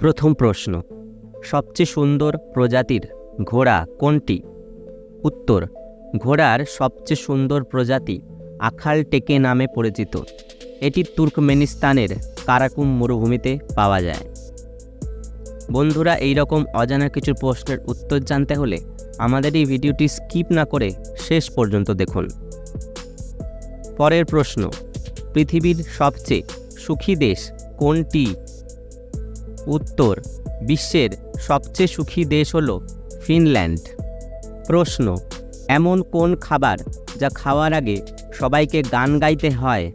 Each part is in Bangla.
প্রথম প্রশ্ন, সবচেয়ে সুন্দর প্রজাতির ঘোড়া কোনটি? উত্তর, ঘোড়ার সবচেয়ে সুন্দর প্রজাতি আখাল টেকে নামে পরিচিত। এটি তুর্কমেনিস্তানের কারাকুম মরুভূমিতে পাওয়া যায়। বন্ধুরা এই রকম অজানা কিছু প্রশ্নের উত্তর জানতে হলে আমাদের এই ভিডিওটি স্কিপ না করে শেষ পর্যন্ত দেখুন। পরের প্রশ্ন, পৃথিবীর সবচেয়ে সুখী দেশ কোনটি? উত্তর, বিশ্বের সবচেয়ে সুখী দেশ হল ফিনল্যান্ড। প্রশ্ন, এমন কোন খাবার যা খাওয়ার আগে সবাইকে গান গাইতে হয়?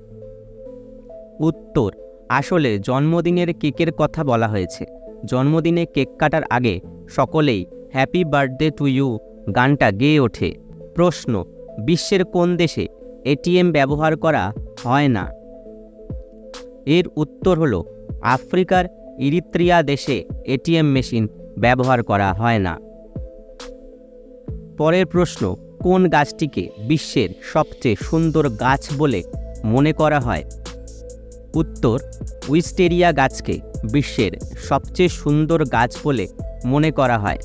উত্তর, আসলে জন্মদিনের কেকের কথা বলা হয়েছে। জন্মদিনে কেক কাটার আগে সকলেই হ্যাপি বার্থডে টু ইউ গানটা গেয়ে ওঠে। প্রশ্ন, বিশ্বের কোন দেশে এটিএম ব্যবহার করা হয় না? এর উত্তর হলো আফ্রিকার ইরিত্রিয়া দেশে এটিএম মেশিন ব্যবহার করা হয় না। পরের প্রশ্ন, কোন গাছটিকে বিশ্বের সবচেয়ে সুন্দর গাছ বলে মনে করা হয়? উত্তর, উইস্টেরিয়া গাছকে বিশ্বের সবচেয়ে সুন্দর গাছ বলে মনে করা হয়।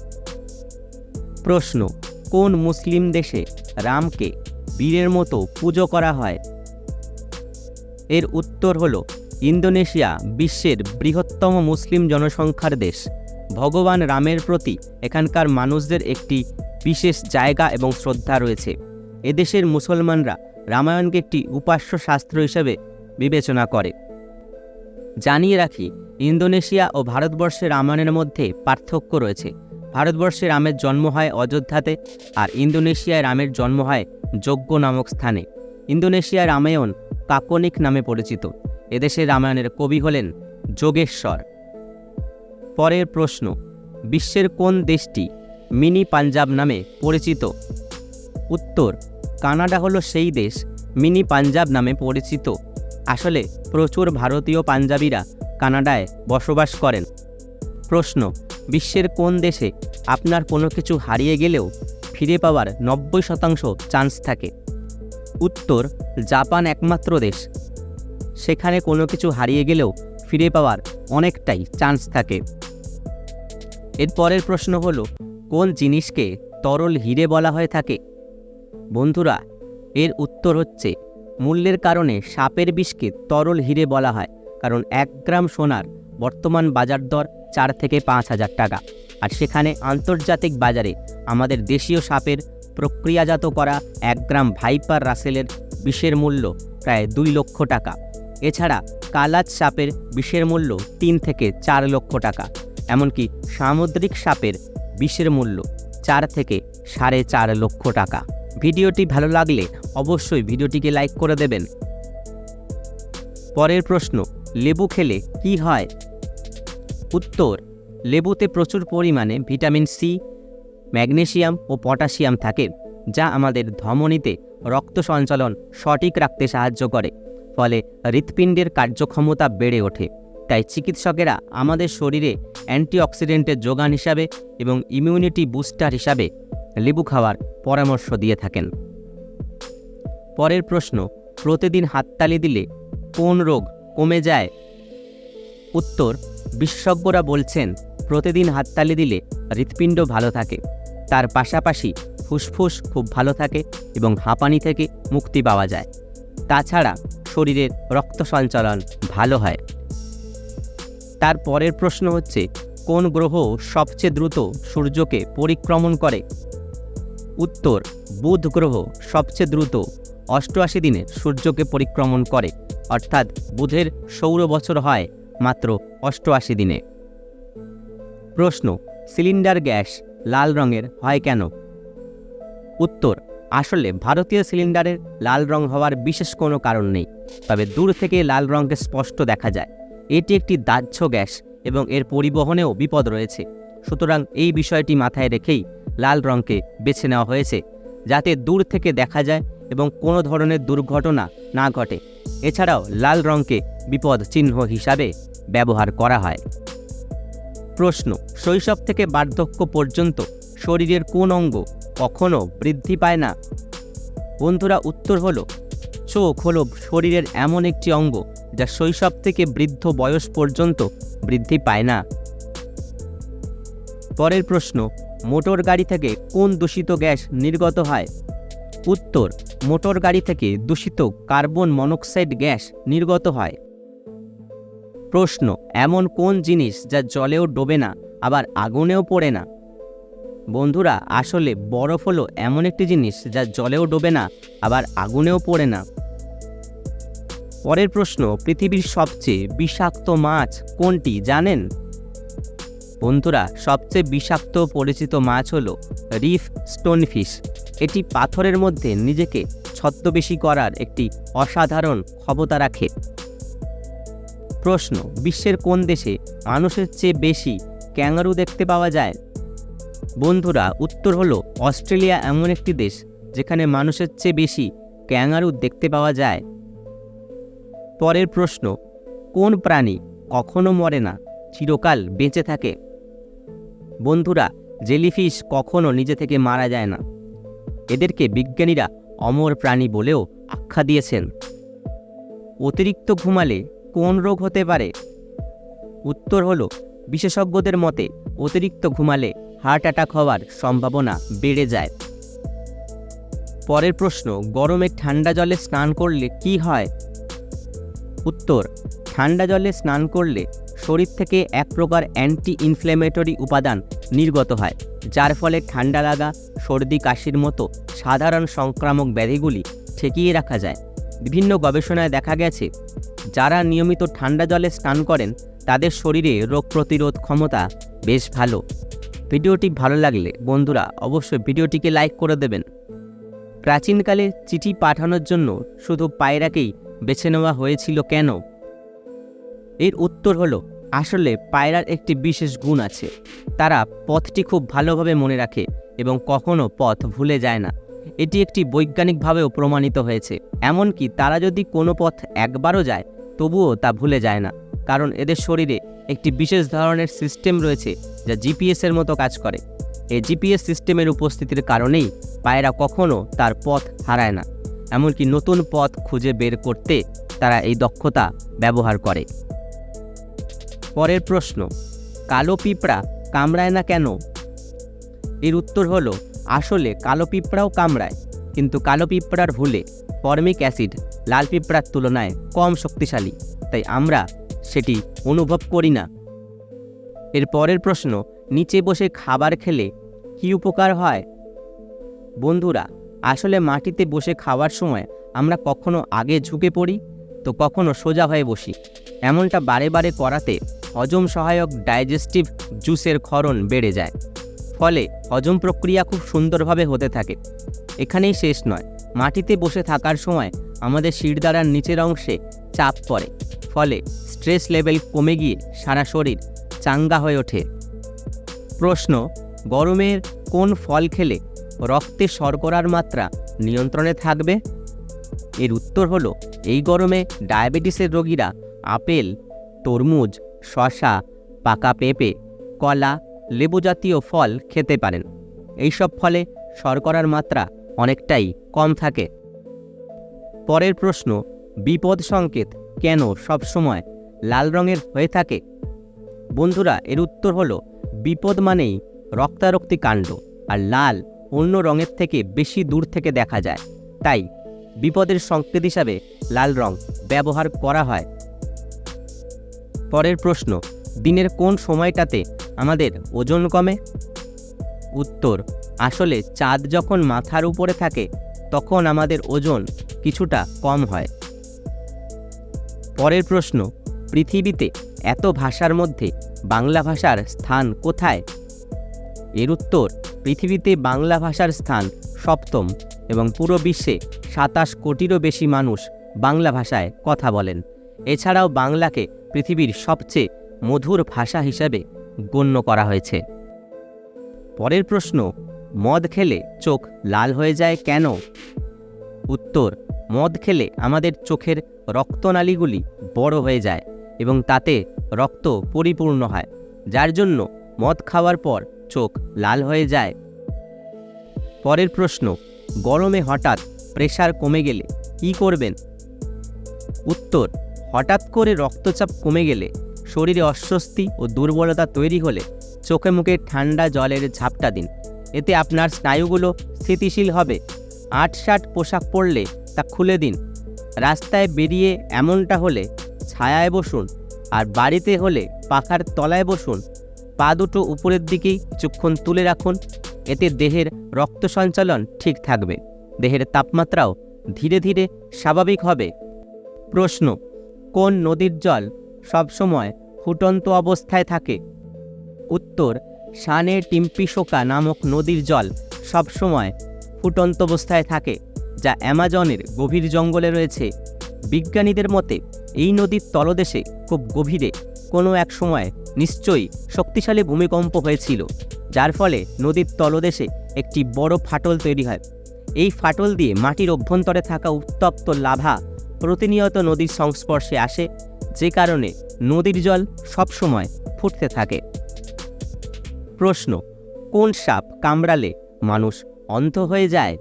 প্রশ্ন, কোন মুসলিম দেশে রামকে বীরের মতো পুজো করা হয়? এর উত্তর হল ইন্দোনেশিয়া বিশ্বের বৃহত্তম মুসলিম জনসংখ্যার দেশ। ভগবান রামের প্রতি এখানকার মানুষদের একটি বিশেষ জায়গা এবং শ্রদ্ধা রয়েছে। এদেশের মুসলমানরা রামায়ণকে একটি উপাস্য শাস্ত্র হিসেবে বিবেচনা করে। জানিয়ে রাখি, ইন্দোনেশিয়া ও ভারতবর্ষের রামায়ণের মধ্যে পার্থক্য রয়েছে। ভারতবর্ষে রামের জন্ম হয় অযোধ্যাতে আর ইন্দোনেশিয়ায় রামের জন্ম হয় যজ্ঞ নামক স্থানে। ইন্দোনেশিয়ায় রামায়ণ কাকনিক নামে পরিচিত। এদেশের রামায়ণের কবি হলেন যোগেশ্বর। পরের প্রশ্ন, বিশ্বের কোন দেশটি মিনি পাঞ্জাব নামে পরিচিত? উত্তর, কানাডা হলো সেই দেশ মিনি পাঞ্জাব নামে পরিচিত। আসলে প্রচুর ভারতীয় পাঞ্জাবিরা কানাডায় বসবাস করেন। প্রশ্ন, বিশ্বের কোন দেশে আপনার কোনো কিছু হারিয়ে গেলেও ফিরে পাওয়ার নব্বই শতাংশ চান্স থাকে? উত্তর, জাপান একমাত্র দেশ। সেখানে কোনো কিছু হারিয়ে গেলেও ফিরে পাওয়ার অনেকটাই চান্স থাকে। এর পরের প্রশ্ন হলো, কোন জিনিসকে তরল হিরে বলা হয়ে থাকে? বন্ধুরা, এর উত্তর হচ্ছে, মূল্যের কারণে সাপের বিষকে তরল হিরে বলা হয়, কারণ এক গ্রাম সোনার বর্তমান বাজার দর চার থেকে পাঁচ হাজার টাকা। আর সেখানে আন্তর্জাতিক বাজারে আমাদের দেশীয় সাপের প্রক্রিয়াজাত করা এক গ্রাম ভাইপার রাসেলের বিষের মূল্য প্রায় দুই লক্ষ টাকা। এছাড়া কালাজ সাপের বিষের মূল্য তিন থেকে চার লক্ষ টাকা, এমনকি সামুদ্রিক সাপের বিষের মূল্য চার থেকে সাড়ে চার লক্ষ টাকা। ভিডিওটি ভালো লাগলে অবশ্যই ভিডিওটিকে লাইক করে দেবেন। পরের প্রশ্ন, লেবু খেলে কি হয়? উত্তর, লেবুতে প্রচুর পরিমাণে ভিটামিন সি, ম্যাগনেশিয়াম ও পটাশিয়াম থাকে, যা আমাদের ধমনীতে রক্ত সঞ্চালন সঠিক রাখতে সাহায্য করে। ফলে হৃৎপিণ্ডের কার্যক্ষমতা বেড়ে ওঠে। তাই চিকিৎসকেরা আমাদের শরীরে অ্যান্টিঅক্সিডেন্টের যোগান হিসাবে এবং ইমিউনিটি বুস্টার হিসাবে লেবু খাওয়ার পরামর্শ দিয়ে থাকেন। পরের প্রশ্ন, প্রতিদিন হাততালি দিলে কোন রোগ কমে যায়? উত্তর, বিশেষজ্ঞরা বলছেন প্রতিদিন হাততালি দিলে হৃৎপিণ্ড ভালো থাকে। তার পাশাপাশি ফুসফুস খুব ভালো থাকে এবং হাঁপানি থেকে মুক্তি পাওয়া যায়। তাছাড়া শরীরের রক্ত সঞ্চালন ভালো হয়। তার পরের প্রশ্ন হচ্ছে, কোন গ্রহ সবচেয়ে দ্রুত সূর্যকে পরিক্রমণ করে? উত্তর, বুধ গ্রহ সবচেয়ে দ্রুত অষ্টআশি দিনে সূর্যকে পরিক্রমণ করে, অর্থাৎ বুধের সৌর বছর হয় মাত্র অষ্টআশি দিনে। প্রশ্ন, সিলিন্ডার গ্যাস লাল রঙের হয় কেন? উত্তর আসলে ভারতীয় সিলিন্ডারের লাল রং হওয়ার বিশেষ কোনো কারণ নেই, তবে দূর থেকে লাল রঙকে স্পষ্ট দেখা যায়। এটি একটি দাহ্য গ্যাস এবং এর পরিবহনেও বিপদ রয়েছে। সুতরাং এই বিষয়টি মাথায় রেখেই লাল রঙকে বেছে নেওয়া হয়েছে, যাতে দূর থেকে দেখা যায় এবং কোনো ধরনের দুর্ঘটনা না ঘটে। এছাড়াও লাল রঙকে বিপদ চিহ্ন হিসাবে ব্যবহার করা হয়। প্রশ্ন, শৈশব থেকে বার্ধক্য পর্যন্ত শরীরের কোন অঙ্গ কখনো বৃদ্ধি পায় না। বন্ধুরা, উত্তর হলো, চোখ হলো শরীরের এমন একটি অঙ্গ যা শৈশব থেকে বৃদ্ধ বয়স পর্যন্ত বৃদ্ধি পায় না। পরের প্রশ্ন, মোটর গাড়ি থেকে কোন দূষিত গ্যাস নির্গত হয়? উত্তর, মোটর গাড়ি থেকে দূষিত কার্বন মনোক্সাইড গ্যাস নির্গত হয়। প্রশ্ন, এমন কোন জিনিস যা জলেও ডোবে না, আবার আগুনেও পড়ে না? বন্ধুরা, আসলে বরফ হলো এমন একটি জিনিস যা জলেও ডোবে না, আবার আগুনেও পড়ে না। পরের প্রশ্ন, পৃথিবীর সবচেয়ে বিষাক্ত মাছ কোনটি জানেন? বন্ধুরা, সবচেয়ে বিষাক্ত পরিচিত মাছ হলো রিফ স্টোনফিশ। এটি পাথরের মধ্যে নিজেকে ছদ্মবেশী করার একটি অসাধারণ ক্ষমতা রাখে। প্রশ্ন, বিশ্বের কোন দেশে মানুষের চেয়ে বেশি ক্যাঙ্গারু দেখতে পাওয়া যায়? বন্ধুরা, উত্তর হলো অস্ট্রেলিয়া এমন একটি দেশ যেখানে মানুষের চেয়ে বেশি ক্যাঙ্গারু দেখতে পাওয়া যায়। পরের প্রশ্ন, কোন প্রাণী কখনো মরে না, চিরকাল বেঁচে থাকে? বন্ধুরা, জেলিফিশ কখনো নিজে থেকে মারা যায় না। এদেরকে বিজ্ঞানীরা অমর প্রাণী বলেও আখ্যা দিয়েছেন। অতিরিক্ত ঘুমালে কোন রোগ হতে পারে? উত্তর হলো, বিশেষজ্ঞদের মতে অতিরিক্ত ঘুমালে হার্ট অ্যাটাক হওয়ার সম্ভাবনা বেড়ে যায়। পরের প্রশ্ন, গরমে ঠান্ডা জলে স্নান করলে কি হয়? উত্তর, ঠান্ডা জলে স্নান করলে শরীর থেকে এক প্রকার অ্যান্টি ইনফ্ল্যামেটরি উপাদান নির্গত হয়, যার ফলে ঠান্ডা লাগা, সর্দি কাশির মতো সাধারণ সংক্রামক ব্যাধিগুলি ঠেকিয়ে রাখা যায়। বিভিন্ন গবেষণায় দেখা গেছে, যারা নিয়মিত ঠান্ডা জলে স্নান করেন, তাদের শরীরে রোগ প্রতিরোধ ক্ষমতা বেশ ভালো। ভিডিওটি ভালো লাগলে বন্ধুরা অবশ্যই ভিডিওটিকে লাইক করে দেবেন। প্রাচীনকালে চিঠি পাঠানোর জন্য শুধু পায়রাকেই বেছে নেওয়া হয়েছিল কেন? এর উত্তর হলো, আসলে পায়রার একটি বিশেষ গুণ আছে। তারা পথটি খুব ভালোভাবে মনে রাখে এবং কখনো পথ ভুলে যায় না। এটি একটি বৈজ্ঞানিকভাবেও প্রমাণিত হয়েছে। এমনকি তারা যদি কোনো পথ একবারও যায়, তবুও তা ভুলে যায় না। কারণ এদের শরীরে একটি বিশেষ ধরনের সিস্টেম রয়েছে যা জিপিএসের মতো কাজ করে। এই জিপিএস সিস্টেমের উপস্থিতির কারণেই পায়রা কখনো তার পথ হারায় না, এমনকি নতুন পথ খুঁজে বের করতে তারা এই দক্ষতা ব্যবহার করে। পরের প্রশ্ন, কালো পিঁপড়া কামড়ায় না কেন? এর উত্তর হলো, আসলে কালো পিঁপড়াও কামড়ায়, কিন্তু কালো পিঁপড়ার ভুলে ফর্মিক অ্যাসিড লাল পিঁপড়ার তুলনায় কম শক্তিশালী, তাই আমরা সেটি অনুভব করি না। এর পরের প্রশ্ন, নিচে বসে খাবার খেলে কী উপকার হয়? বন্ধুরা, আসলে মাটিতে বসে খাওয়ার সময় আমরা কখনো আগে ঝুঁকে পড়ি তো কখনো সোজা হয়ে বসি। এমনটা বারে বারে করাতে হজম সহায়ক ডাইজেস্টিভ জুসের ক্ষরণ বেড়ে যায়। ফলে হজম প্রক্রিয়া খুব সুন্দরভাবে হতে থাকে। এখানেই শেষ নয়, মাটিতে বসে থাকার সময় আমাদের শিরদাঁড়ার নিচের অংশে চাপ পড়ে। ফলে স্ট্রেস লেভেল কমে গিয়ে সারা শরীর চাঙ্গা হয়ে ওঠে। প্রশ্ন, গরমের কোন ফল খেলে রক্তে শর্করার মাত্রা নিয়ন্ত্রণে থাকবে? এর উত্তর হলো, এই গরমে ডায়াবেটিসের রোগীরা আপেল, তরমুজ শশা পাকা পেঁপে, কলা লেবু জাতীয় ফল খেতে পারেন। এইসব ফলে শর্করার মাত্রা অনেকটাই কম থাকে। পরের প্রশ্ন, বিপদ সংকেত কেন সবসময় লাল রঙের হয়ে থাকে। বন্ধুরা, এর উত্তর হলো বিপদ মানেই রক্তারক্তি কাণ্ড আর লাল অন্য রঙের থেকে বেশি দূর থেকে দেখা যায়। তাই বিপদের সংকেত হিসাবে লাল রং ব্যবহার করা হয়। পরের প্রশ্ন, দিনের কোন সময়টাতে আমাদের ওজন কমে? উত্তর, আসলে চাঁদ যখন মাথার উপরে থাকে, তখন আমাদের ওজন কিছুটা কম হয়। পরের প্রশ্ন পৃথিবীতে এত ভাষার মধ্যে বাংলা ভাষার স্থান কোথায়? এর উত্তর, পৃথিবীতে বাংলা ভাষার স্থান সপ্তম এবং পুরো বিশ্বে সাতাশ কোটিরও বেশি মানুষ বাংলা ভাষায় কথা বলেন। এছাড়াও বাংলাকে পৃথিবীর সবচেয়ে মধুর ভাষা হিসাবে গণ্য করা হয়েছে। পরের প্রশ্ন, মদ খেলে চোখ লাল হয়ে যায় কেন? উত্তর, মদ খেলে আমাদের চোখের রক্তনালীগুলি বড় হয়ে যায়। এবং তাতে রক্ত পরিপূর্ণ হয়, যার জন্য মদ খাওয়ার পর চোখ লাল হয়ে যায়। পরের প্রশ্ন, গরমে হঠাৎ প্রেশার কমে গেলে কি করবেন? উত্তর, হঠাৎ করে রক্তচাপ কমে গেলে শরীরে অস্বস্তি ও দুর্বলতা তৈরি হলে চোখে মুখে ঠান্ডা জলের ঝাপটা দিন। এতে আপনার স্নায়ুগুলো স্থিতিশীল হবে। আট পোশাক পরলে তা খুলে দিন। রাস্তায় বেরিয়ে এমনটা হলে ছায়ায় বসুন আর বাড়িতে হলে পাখার তলায় বসুন। পা দুটো উপরের দিকেই কিছুক্ষণ তুলে রাখুন, এতে দেহের রক্ত সঞ্চালন ঠিক থাকবে। দেহের তাপমাত্রাও ধীরে ধীরে স্বাভাবিক হবে। প্রশ্ন, কোন নদীর জল সবসময় ফুটন্ত অবস্থায় থাকে? উত্তর শানে টিম্পিশোকা নামক নদীর জল সবসময় ফুটন্ত অবস্থায় থাকে, যা অ্যামাজনের গভীর জঙ্গলে রয়েছে। বিজ্ঞানীদের মতে এই নদীর তলদেশে খুব গভীরে কোনো এক সময় নিশ্চয়ই শক্তিশালী ভূমিকম্প হয়েছিল, যার ফলে নদীর তলদেশে একটি বড় ফাটল তৈরি হয়। এই ফাটল দিয়ে মাটির অভ্যন্তরে থাকা উত্তপ্ত লাভা প্রতিনিয়ত নদীর সংস্পর্শে আসে, যে কারণে নদীর জল সবসময় ফুটতে থাকে। প্রশ্ন, কোন সাপ কামড়ালে মানুষ অন্ধ হয়ে যায়?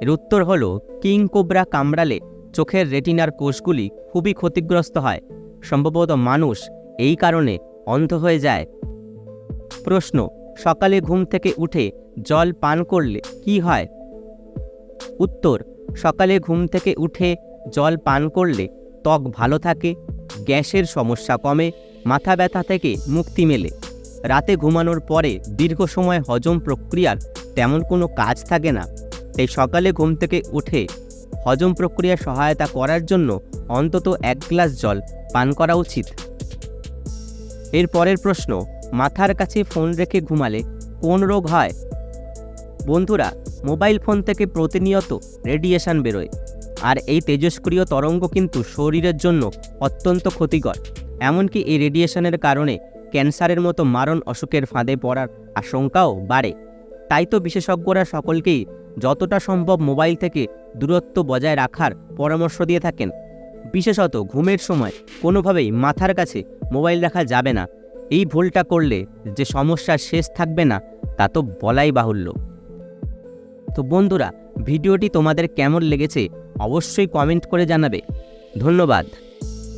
এর উত্তর হল, কিং কোবরা কামড়ালে চোখের রেটিনার কোষগুলি খুবই ক্ষতিগ্রস্ত হয়। সম্ভবত মানুষ এই কারণে অন্ধ হয়ে যায়। প্রশ্ন, সকালে ঘুম থেকে উঠে জল পান করলে কি হয়? উত্তর, সকালে ঘুম থেকে উঠে জল পান করলে ত্বক ভালো থাকে, গ্যাসের সমস্যা কমে, মাথা ব্যথা থেকে মুক্তি মেলে। রাতে ঘুমানোর পরে দীর্ঘ সময় হজম প্রক্রিয়ার তেমন কোনো কাজ থাকে না। তাই সকালে ঘুম থেকে উঠে হজম প্রক্রিয়া সহায়তা করার জন্য অন্তত এক গ্লাস জল পান করা উচিত। এর পরের প্রশ্ন, মাথার কাছে ফোন রেখে ঘুমালে কোন রোগ হয়? বন্ধুরা, মোবাইল ফোন থেকে প্রতিনিয়ত রেডিয়েশন বেরোয়, আর এই তেজস্ক্রিয় তরঙ্গ কিন্তু শরীরের জন্য অত্যন্ত ক্ষতিকর। এমনকি এই রেডিয়েশনের কারণে ক্যান্সারের মতো মারণ অসুখের ফাঁদে পড়ার আশঙ্কাও বাড়ে। তাই তো বিশেষজ্ঞরা সকলকেই যতটা সম্ভব মোবাইল থেকে দূরত্ব বজায় রাখার পরামর্শ দিয়ে থাকেন। বিশেষত ঘুমের সময় কোনোভাবেই মাথার কাছে মোবাইল রাখা যাবে না। এই ভুলটা করলে যে সমস্যার শেষ থাকবে না, তা তো বলাই বাহুল্য। তো বন্ধুরা, ভিডিওটি তোমাদের কেমন লেগেছে অবশ্যই কমেন্ট করে জানাবে। ধন্যবাদ।